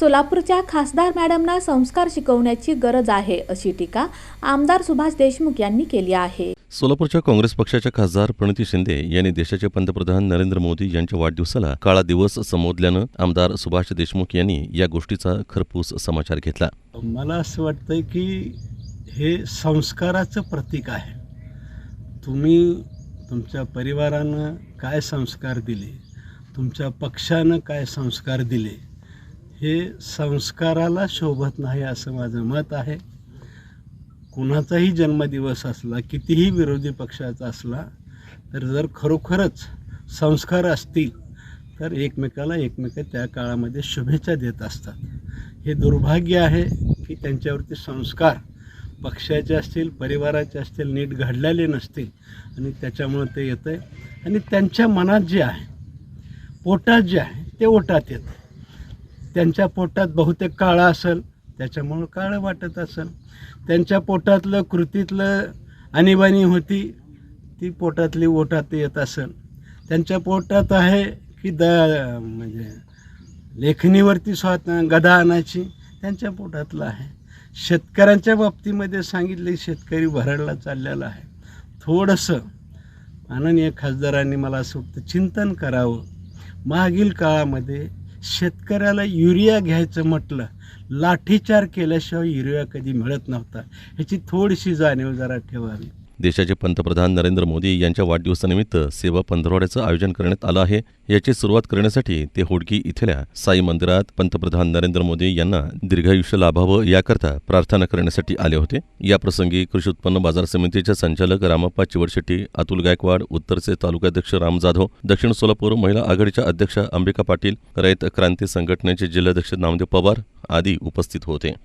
सोलापूरच्या खासदार मॅडमना संस्कार शिकवण्याची गरज आहे अशी टीका आमदार सुभाष देशमुख यांनी केली आहे. सोलापूरच्या काँग्रेस पक्षाच्या खासदार प्रणिती शिंदे यांनी देशाचे पंतप्रधान नरेंद्र मोदी यांच्या वाढदिवसाला काळा दिवस संबोधल्यानं आमदार सुभाष देशमुख यांनी या गोष्टीचा खरपूस समाचार घेतला. मला असं वाटतं की हे संस्काराचं प्रतीक आहे. तुम्ही तुमच्या परिवारानं काय संस्कार दिले? तुमच्या पक्षानं काय संस्कार दिले? हे संस्काराला शोभत नाही असं माझं मत आहे. कुणाचाही जन्मदिवस असला कितीही विरोधी पक्षाचा असला तर जर खरोखरच संस्कार असतील तर एकमेकाला एकमेक त्या काळामध्ये शुभेच्छा देत असतात. हे दुर्भाग्य आहे की त्यांच्यावरती संस्कार पक्षाचे असतील परिवाराचे असतील नीट घडलेले नसतील आणि त्याच्यामुळं ते येतं आहे आणि त्यांच्या मनात जे आहे पोटात जे आहे ते ओटात येतं त्यांच्या पोटात बहुतेक काळं असेल त्याच्यामुळं काळं वाटत असेल. त्यांच्या पोटातलं कृतीतलं आणीबाणी होती ती पोटातली ओटात येत असेल. त्यांच्या पोटात आहे की द म्हणजे लेखणीवरती स्वात गदा आणायची त्यांच्या पोटातलं आहे. शेतकऱ्यांच्या बाबतीमध्ये सांगितले शेतकरी भरडला चाललेला आहे. थोडंसं माननीय खासदारांनी मला असं वाटतं चिंतन करावं. मागील काळामध्ये शेतकऱ्याला युरिया घ्यायचं म्हटलं लाठीचार केल्याशिवाय युरिया कधी मिळत नव्हता. ह्याची थोडीशी जाणीव जरा ठेवावी. देशाचे पंतप्रधान नरेंद्र मोदी यांच्या वाढदिवसानिमित्त सेवा पंधरवड्याचं आयोजन करण्यात आलं आहे. याची सुरुवात करण्यासाठी ते होडकी इथल्या साई मंदिरात पंतप्रधान नरेंद्र मोदी यांना दीर्घायुष्य लाभावं याकरता प्रार्थना करण्यासाठी आले होते. याप्रसंगी कृषी उत्पन्न बाजार समितीचे संचालक रामप्पा चिवडशेट्टी अतुल गायकवाड उत्तरचे तालुकाध्यक्ष राम जाधव दक्षिण सोलापूर महिला आघाडीच्या अध्यक्षा अंबिका पाटील रयत क्रांती संघटनेचे जिल्हाध्यक्ष नामदेव पवार आदी उपस्थित होते.